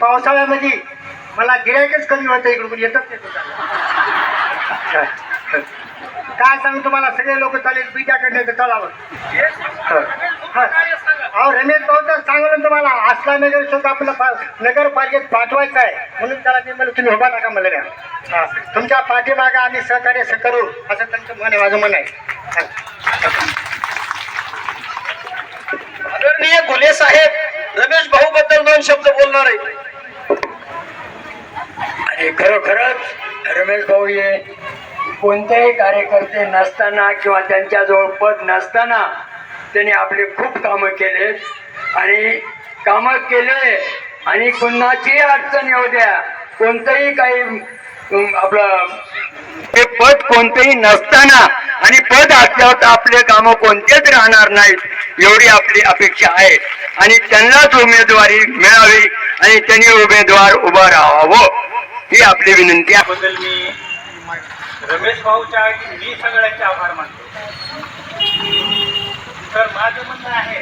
पावसाळ्यामध्ये मला गिरायकच कमी होतं इकडून येतच नाही काय काय सांगू तुम्हाला सगळे लोक चालेल बीजाकडे तलावर अहो रमेश भाऊ तर सांगलं तुम्हाला असला नगर सुद्धा आपलं पा- नगरपालिकेत पाठवायचं आहे म्हणून त्याला मी म्हणलं तुम्ही उभा टाका मला हा. तुमच्या पाठीमागा आम्ही सहकार्य करू असं त्यांचं म्हण आहे माझं मन आहे. आदरणीय घुले साहेब रमेश भाऊ बद्दल दोन शब्द बोलणार आहे. खरोखरच रमेश भाऊ हे कोणतेही कार्यकर्ते नसताना किंवा त्यांच्याजवळ पद नसताना त्यांनी आपले खूप कामं केले. आणि कामं केले आणि कुणाची अडचण येऊ द्या. कोणतंही काही आपलं हे पद कोणतंही नसताना आणि पद असल्यावर तर आपले कामं कोणतेच राहणार नाहीत एवढी आपली अपेक्षा आहे. आणि त्यांनाच उमेदवारी मिळावी आणि त्यांनी उमेदवार उभं राहावं. ही आपली विनंती याबद्दल मी रमेश भाऊच्या मी सगळ्यांचे आभार मानतो. तर माझं म्हणणं आहे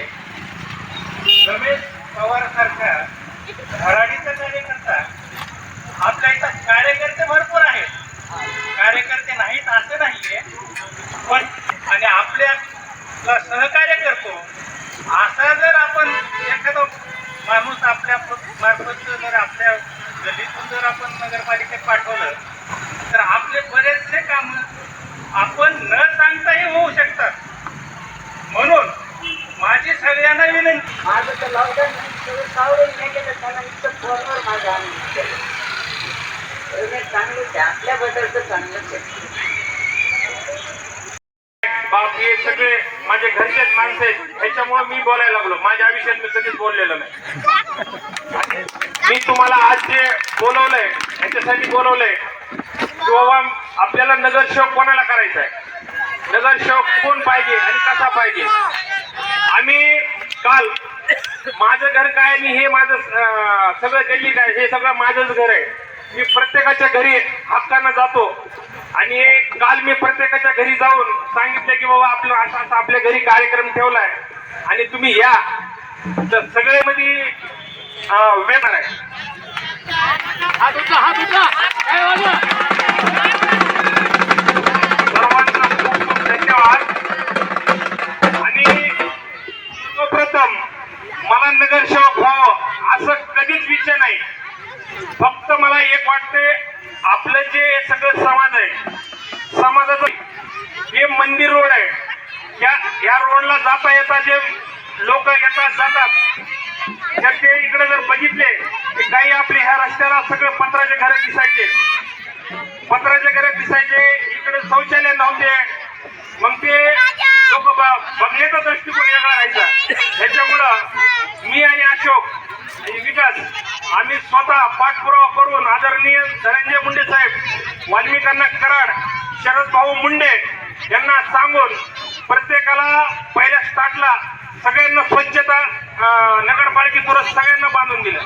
रमेश पवार सारख्या धडाडीचा कार्यकर्ता आपल्या इथं कार्यकर्ते भरपूर आहेत. कार्यकर्ते नाहीत असं नाहीये पण आणि आपल्या सहकार्य करतो असा जर आपण एखादा माणूस आपल्या मार्फत जर आपल्या गल्लीतून जर आपण नगरपालिकेत पाठवलं तर आपले बरेचसे काम आपण न सांगताही होऊ शकतात. म्हणून माझी सगळ्यांना विनंती. माझं तर लॉकडाऊन नाही केलं इतकं फोनवर माझं आनंद केलं. रमेश चांगलंच आहे आपल्याबद्दल तर चांगलंच आहे. बाकी सगळे माझ्या घरचेच माणसं आहेत. ह्याच्यामुळे मी बोलायला लागलो. माझ्या आयुष्यात मी कधीच बोललेलं नाही. मी तुम्हाला आज जे बोलवलंय ह्याच्यासाठी बोलवलंय की बाबा आपल्याला नगरसेवक कोणाला करायचा आहे? नगरसेवक कोण पाहिजे आणि कसा पाहिजे? आम्ही काल माझं घर काय आणि हे माझं सगळं गल्ली काय हे सगळं माझंच घर आहे. मी प्रत्येकाच्या घरी हक्कानं जातो. आणि काल मी प्रत्येकाच्या घरी जाऊन सांगितलं की बाबा आपलं असं असं आपल्या घरी कार्यक्रम ठेवलाय. आणि तुम्ही या. तर सगळे मध्ये वेळ आहे. सर्वांना खूप खूप धन्यवाद. आणि सर्वप्रथम मला नगरसेवक व्हावं असं कधीच विषय नाही. फक्त मला एक वाटते आपलं जे सगळं समाज आहे समाजाचं हे मंदिर रोड आहे या या रोडला जाता येता जे लोक येतात जातात तर ते इकडे जर बघितले की काही आपले ह्या रस्त्याला सगळे पत्राचे घरं दिसायचे. पत्राचे घरं दिसायचे इकडे शौचालय नव्हते. मग ते लोक बघण्याचा दृष्टिकोन वेगळा राहायचा. ह्याच्यामुळं मी आणि अशोक विकास. आम्ही स्वतः पाठपुरावा करून आदरणीय धनंजय मुंडे साहेब वाल्मिकांना कराड शरद भाऊ मुंडे यांना सांगून प्रत्येकाला पहिल्या स्टार्टला सगळ्यांना स्वच्छता नगरपालिकेपुरत सगळ्यांना बांधून दिलं.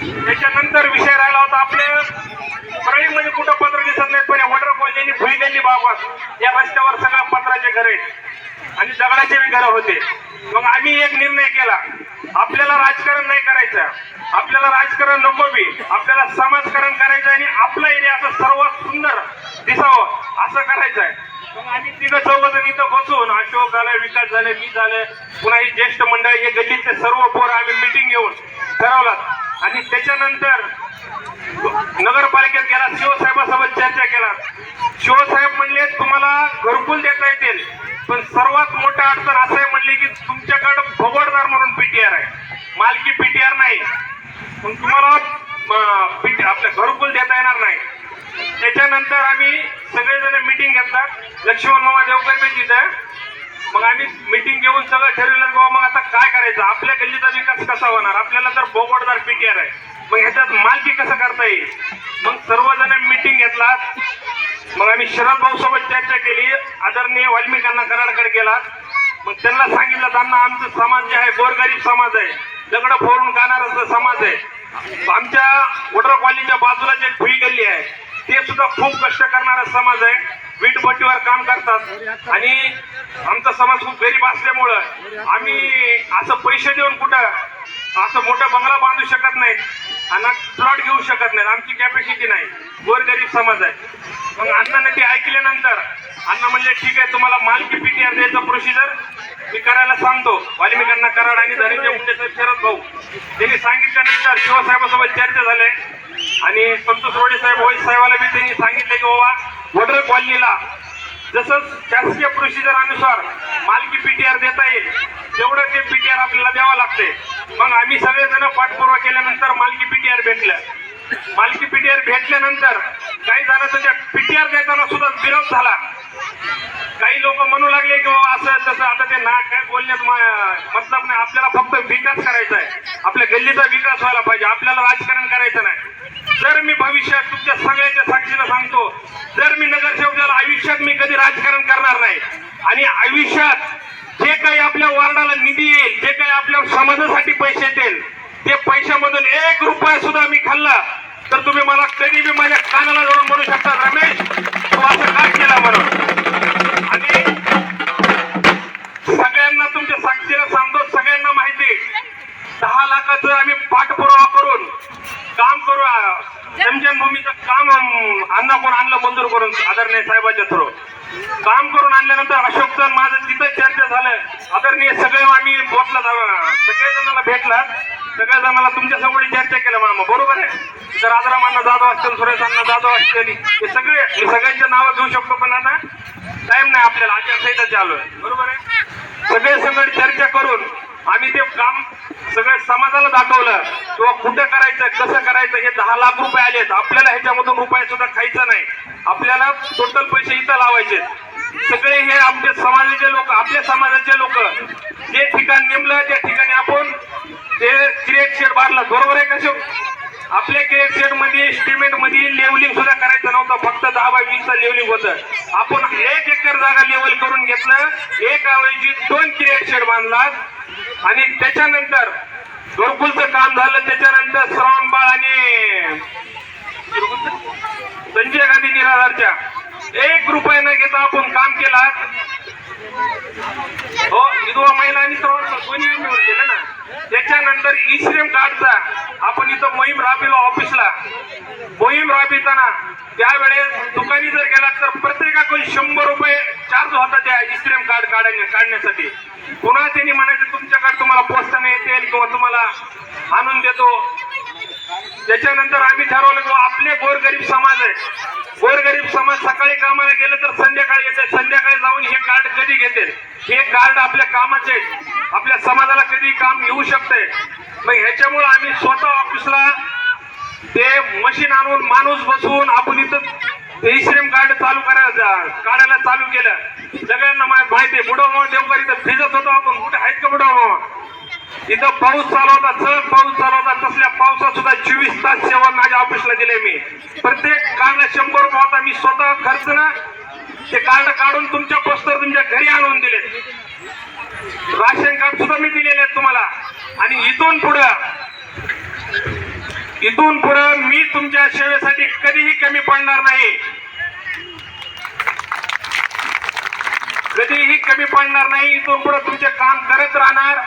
त्याच्यानंतर विषय राहिला होता आपले. म्हणजे परळीमध्ये कुठं पत्र दिसत नाहीत पण वॉटर यांनी भुई गल्ली बाबत या रस्त्यावर सगळ्या पत्राचे घर आहेत. आणि दगडाचे बी घरं होते. मग आम्ही एक निर्णय केला. आपल्याला राजकारण नाही करायचं. आपल्याला राजकारण नको बी. आपल्याला समाजकारण करायचं आणि आपला एरिया असं सर्वात सुंदर दिसावं असं करायचं आहे मग आम्ही तिघं चौघ जण इथं बसून अशोक झालं विकास झाले मी झाले पुन्हा ही ज्येष्ठ मंडळ हे गल्लीतले सर्व पोरं आम्ही मिटिंग घेऊन ठरवलं. आणि त्याच्यानंतर नगरपालिकेत गेला शिवसाहेबासोबत चर्चा केला. शिवसाहेब म्हणले तुम्हाला घरकुल देता येतील पण सर्वात मोठा अडचण असं आहे म्हणली की तुमच्याकडं भोगडदार म्हणून पीटीआर आहे. मालकी पीटीआर नाही. पण तुम्हाला अं, आपलं घरकुल देता येणार नाही. त्याच्यानंतर आम्ही सगळेजण मिटिंग घेतला. लक्ष्मण मामा देवकर तिथं. मग आम्ही मिटिंग घेऊन सगळं ठरवलं बाबा मग आता काय करायचं? आपल्या गल्लीचा विकास कसा होणार? आपल्याला तर बोगोटदार पीटीआर आहे. मग ह्याच्यात मालकी कसं करता येईल? मग सर्वजण मिटिंग घेतला. मग आम्ही शरद भाऊ सोबत चर्चा केली. आदरणीय वाल्मिकांना कराडकडे गेला. मग त्यांना सांगितलं त्यांना आमचं समाज जे आहे गोरगरीब समाज आहे. दगड फोडून गाणारा समाज आहे. आमच्या वॉटर कॉलनीच्या बाजूला जे भुई गल्ली आहे. ते सुद्धा खूप कष्ट करणारा समाज आहे. वीटभट्टीवर काम करतात. आणि आमचा समाज खूप गरीब असल्यामुळं आम्ही असं पैसे देऊन कुठं असं मोठा बंगला बांधू शकत नाहीत आणि प्लॉट घेऊ शकत नाहीत. आमची कॅपॅसिटी नाही. गोरगरीब समाज आहे. मग अण्णांना ते ऐकल्यानंतर अण्णा म्हणजे ठीक आहे तुम्हाला मालकी पीटीआर द्यायचं प्रोसिजर मी करायला सांगतो. वाल्मिकांना कराड आणि धनंजय मुंडे साहेब शरद भाऊ. त्यांनी सांगितल्यानंतर शिवसाहेबासोबत चर्चा झाली. आणि संतोष रोडे साहेब वैद साहेबाला बी त्यांनी सांगितलं की बाबा वडर कॉलनीला. जसं शासकीय प्रोसिजर अनुसार मालकी पीटीआर देता येईल तेवढं ते पीटीआर आपल्याला द्यावं लागते मग आम्ही सगळेजण पाठपुरावा केल्यानंतर मालकी पीटीआर भेटलं. मालकी पीटीआर भेटल्यानंतर काही झालं त्या पीटीआर देताना सुद्धा विरोध झाला. काही लोक म्हणू लागले की बाबा असं तसं आता ते ना काय बोलण्यात मतलब नाही आपल्याला फक्त विकास करायचा आहे. आपल्या गल्लीचा विकास व्हायला पाहिजे. आपल्याला राजकारण करायचं नाही. जर मी भविष्यात तुमच्या सगळ्याच्या साक्षीला सांगतो जर मी नगरसेवक झाला आयुष्यात मी कधी राजकारण करणार नाही. आणि आयुष्यात जे काही आपल्या वार्डाला निधी येईल जे काही आपल्या समाजासाठी पैसे येतील ते पैशामधून एक रुपया सुद्धा मी खाल्ला तर तुम्ही मला कधी बी माझ्या कानाला धरून म्हणू शकता रमेश तू असं काय केला म्हणून आणि सगळ्यांना तुमच्या साक्षीला सांगतो सगळ्यांना माहिती दहा लाखाचं आम्ही पाठपुरावा करून काम करू जमजन भूमीचं काम अं, अण्णा कोण आणलं मंजूर करून आदरणीय साहेबाच्या थ्रू काम करून आणल्यानंतर अशोकचं माझं तिथं चर्चा झालं आदरणीय सगळे आम्ही बोटला सगळे जणांना भेटलात सगळ्या जणांना तुमच्यासमोर चर्चा केलं मामा बरोबर आहे तर राजारामांना जाधव असतील सुरेशांना जाधव असतील हे सगळे मी सगळ्यांच्या नावं घेऊ शकतो पण आता टाइम नाही आपल्याला आचारसंहिता चालू आहे. बरोबर आहे? सगळे संघट चर्चा करून आम्ही ते काम सगळं समाजाला दाखवलं. किंवा कुठं करायचं कसं करायचं हे दहा लाख रुपये आलेत. आपल्याला ह्याच्यामधून रुपये सुद्धा खायचा नाही. आपल्याला टोटल पैसे इथं लावायचे सगळे हे आमचे समाजाचे लोक आपल्या समाजाचे लोक जे ठिकाण नेमलं त्या ठिकाणी आपण ते क्रिएट शेड बांधलं. बरोबर आहे कसे आपल्या क्रिकेटमध्ये स्टिमेंटमध्ये लेवलिंग सुद्धा करायचं नव्हतं. फक्त दहा बाय वीसचं लेवलिंग होतं. आपण एक एकर जागा लेवल करून घेतलं. एक ऐवजी दोन क्रिकेट शेड बांधला. आणि त्याच्यानंतर घरकुलचं काम झालं. त्याच्यानंतर श्रावणबाळ आणि संजय गांधी निराधारच्या. एक रुपये न घेता आपण काम केला. हो विधवा महिला आणि श्रावण दोन्ही केलं ना? त्याच्यानंतर ई श्रेम कार्डचा आपण इथं मोहीम राबविलो ऑफिसला. मोहीम राबविताना त्यावेळेस दुकानी जर गेला तर प्रत्येकाकडून शंभर रुपये चार्ज होता त्या ई कार्ड काढण्या काढण्यासाठी. पुन्हा त्यांनी म्हणायचं तुमच्याकडे तुम्हाला पोस्टाने येतील किंवा तुम्हाला आणून देतो. त्याच्यानंतर आम्ही ठरवलं की आपले गोरगरीब समाज आहे. गोरगरीब समाज सकाळी कामाला गेलं तर संध्याकाळी येते. संध्याकाळी जाऊन हे कार्ड कधी घेते हे कार्ड आपल्या कामाचे आपल्या समाजाला कधी काम येऊ शकते. मग ह्याच्यामुळे आम्ही स्वतः ऑफिसला ते मशीन आणून माणूस बसवून आपण इथं ई श्रम कार्ड चालू करायला काढायला चालू केलं. सगळ्यांना माहिती आहे. बुडोमावा देवकर इथं भिजत होतो आपण. कुठे आहेत का बुडोमावा इथं पाऊस चालू होता चढ पाऊस चालू होता. तसल्या पावसात सुद्धा चोवीस तास सेवा माझ्या ऑफिसला दिले मी. प्रत्येक कार्ड शंभर रुपये होता. मी स्वतः खर्च ना ते कार्ड काढून तुमच्या पोस्टर तुमच्या घरी आणून दिले राशन कार्ड सुद्धा मी दिलेले आहेत तुम्हाला. आणि इथून पुढं इथून पुढं मी तुमच्या सेवेसाठी कधीही कमी पडणार नाही. कधीही कमी पडणार नाही. इथून पुढे तुमचे काम करत राहणार.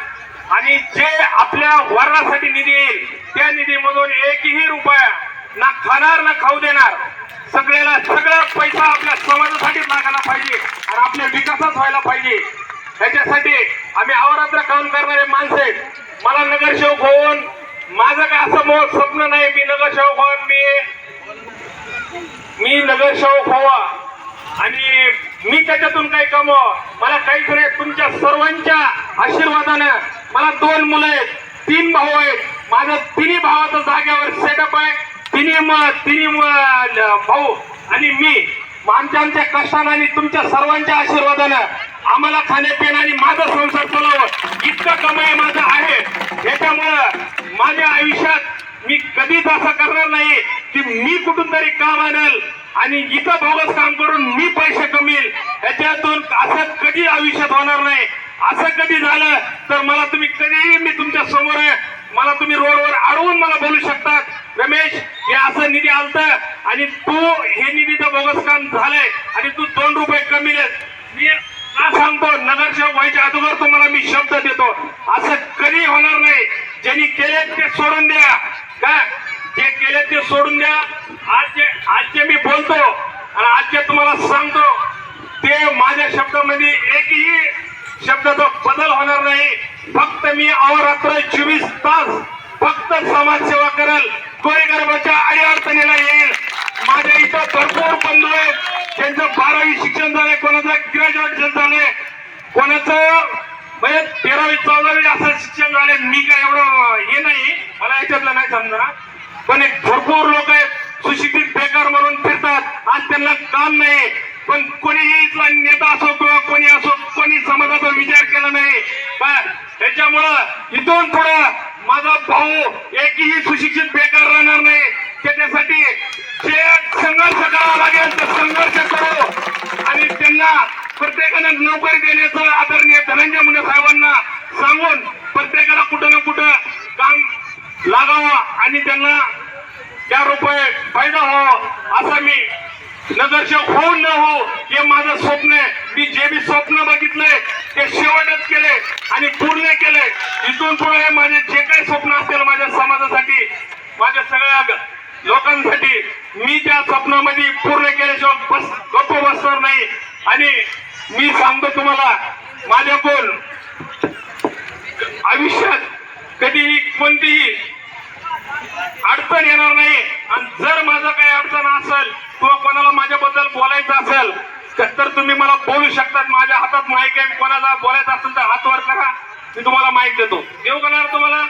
आणि जे आपल्या वर्णासाठी निधी येईल त्या निधीमधून एकही रुपया ना खाणार ना खाऊ देणार. सगळ्याला सगळा पैसा आपल्या समाजासाठी लागायला पाहिजे आणि आपल्या विकासात व्हायला पाहिजे. त्याच्यासाठी आम्ही अवरात्र काम करणारे माणसं आहेत. मला नगरसेवक होऊन माझं काय असं मोठ स्वप्न नाही मी नगरसेवक होऊन मी मी नगरसेवक व्हावा. आणि मी त्याच्यातून काही कमव. मला काहीच नाही तुमच्या सर्वांच्या आशीर्वादानं मला दोन मुलं आहेत. तीन भाऊ आहेत. माझ्या तिन्ही भावाचं जागेवर सेटअप आहे. तिन्ही तिन्ही भाऊ आणि मी. मग आमच्या आमच्या कष्टानं आणि तुमच्या सर्वांच्या आशीर्वादानं आम्हाला खाण्यापिणं आणि माझा संसार चालवं इतकं कमाई माझं आहे. याच्यामुळं माझ्या आयुष्यात मी कधीच असं करणार नाही की मी कुठून तरी काम आणल आणि इथं बोगस काम करून मी पैसे कमील याच्यातून असं कधी आयुष्यात होणार नाही. असं कधी झालं तर मला तुम्ही कधीही मी तुमच्यासमोर आहे. मला तुम्ही रोडवर अडवून मला बोलू शकतात रमेश हे असं निधी आलत आणि तू हे निधीचं बोगस काम झालंय आणि तू दोन रुपये कमी देत. मी का सांगतो? नगरसेवक व्हायच्या अगोदर तुम्हाला मी शब्द देतो. असं कधी होणार नाही. ज्यांनी केले ते सोडून द्या. का? जे केले ते सोडून द्या. आज जे आज जे मी बोलतो आणि आज जे तुम्हाला सांगतो ते माझ्या शब्दामध्ये एकही शब्दाचा बदल होणार नाही. फक्त मी अवरात्र चोवीस तास फक्त समाजसेवा करेल. गोरगरबाच्या अडीअडचणीला येईल. माझ्या इथं भरपूर बंधू आहेत. त्यांचं बारावी शिक्षण झालंय कोणाचं ग्रॅज्युएशन झालंय. कोणाचं म्हणजे तेरावी चौदावी असं शिक्षण झालंय. मी काय एवढं हे नाही. मला याच्यातलं नाही समजा पण एक भरपूर लोक आहेत. सुशिक्षित बेकार म्हणून फिरतात. आज त्यांना काम नाही. पण कोणीही इथला नेता असो किंवा कोणी असो कोणी समाजाचा विचार केला नाही. त्याच्यामुळं इथून पुढं माझा भाऊ एकही सुशिक्षित बेकार राहणार नाही. त्याच्यासाठी जे संघर्ष करावा लागेल ते संघर्ष करू. आणि त्यांना प्रत्येकाने नोकरी देण्याचं आदरणीय धनंजय मुंडे साहेबांना सांगून प्रत्येकाला कुठं ना कुठं काम लागावं आणि त्यांना चार रुपये फायदा व्हावा असा नगरसेवक होऊन न हो हे माझं स्वप्न आहे. मी जे बी स्वप्न बघितलंय ते शेवटच केले आणि पूर्ण केले इथून पुढे हे माझे जे काही स्वप्न असेल माझ्या समाजासाठी माझ्या सगळ्या लोकांसाठी मी त्या स्वप्नामध्ये पूर्ण केल्याशिवाय बस गप्प बसणार नाही. आणि मी सांगतो तुम्हाला माझ्या कोण आयुष्यात कधीही कोणतीही अडचण येणार नाही. आणि जर माझं काही अडचण असेल किंवा कोणाला माझ्याबद्दल बोलायचं असेल तर- तुम्ही मला बोलू शकतात. माझ्या हातात माईक आहे. कोणाला बोलायचं असेल तर हात वर करा. मी तुम्हाला माईक देतो. देऊ करणार तुम्हाला?